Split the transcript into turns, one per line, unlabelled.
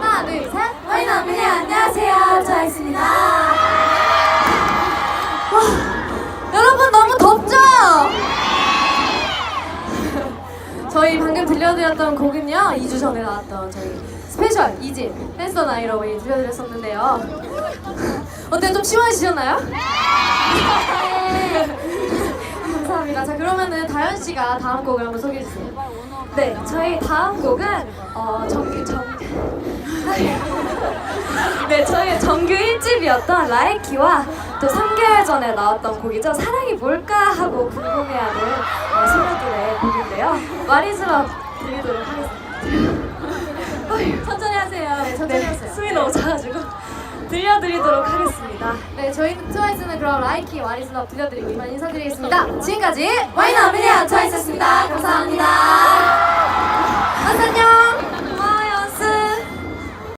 하나, 둘, 셋. 와이너미니 안녕하세요. 저아이입니다 여러분 너무 덥죠? 저희 방금 들려드렸던 곡은요. 2주 전에 나왔던 저희 스페셜 2집 댄서 나이로웨이 들려드렸었는데요. 어때요? 좀 시원해지셨나요? 네. 감사합니다. 자 그러면은 다현 씨가 다음 곡을 한번 소개해 주세요.
네, 저희 다음 곡은 어, 정규 정 네, 저희 정규 1집이었던 라이키와 또 3개월 전에 나왔던 곡이죠. 사랑이 뭘까 하고 궁금해하는 어, 소녀들의 곡인데요. 마리즈럽 드리도록 하겠습니다. 들려드리도록 하겠습니다.
네, 저희 트와이스는 그럼 라이키 와리스럽 들려드리고 이만 인사드리겠습니다. 지금까지 와이너 미디어 트와이스였습니다. 감사합니다.